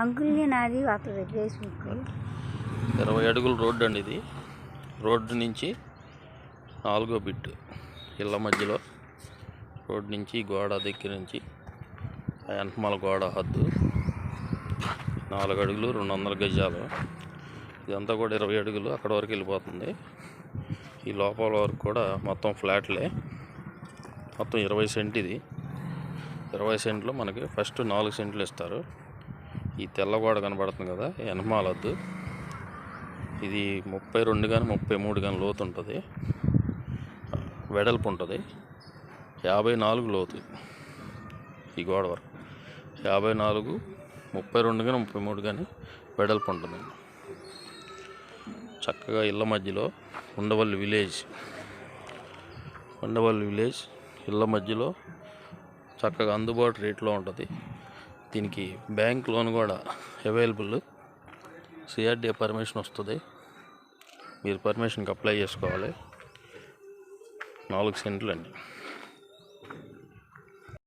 అంకుల్ని నాది ఫేస్బుక్ ఇరవై అడుగుల రోడ్డు అండి ఇది. రోడ్డు నుంచి నాలుగో బిట్ ఇళ్ళ మధ్యలో రోడ్డు నుంచి గోడ దగ్గర నుంచి వెనకమాల గోడ హద్దు. నాలుగు అడుగులు రెండు వందల గజాలు. ఇదంతా కూడా ఇరవై అడుగులు అక్కడ వరకు వెళ్ళిపోతుంది. ఈ లోపల వరకు కూడా మొత్తం ఫ్లాట్లే. మొత్తం ఇరవై సెంట్ ఇది. ఇరవై సెంట్లు మనకి ఫస్ట్ నాలుగు సెంట్లు ఇస్తారు. ఈ తెల్ల గోడ కనబడుతుంది కదా ఎనమాలద్దు వద్దు. ఇది ముప్పై రెండు కానీ ముప్పై మూడు కానీ లోతు ఉంటుంది. వెడల్పు ఉంటుంది. యాభై నాలుగు లోతు ఈ గోడ వరకు. యాభై నాలుగు ముప్పై రెండు కానీ ముప్పై మూడు కానీ వెడల్పు ఉంటుంది. చక్కగా ఇళ్ళ మధ్యలో ఉండవల్లి విలేజ్. ఉండవల్లి విలేజ్ ఇళ్ళ మధ్యలో చక్కగా అందుబాటు రేట్లో ఉంటుంది. దీనికి బ్యాంక్ లోన్ కూడా అవైలబుల్ సిఆర్డీఏ పర్మిషన్ వస్తుంది. మీరు పర్మిషన్కి అప్లై చేసుకోవాలి. నాలుగు సెంట్లు అండి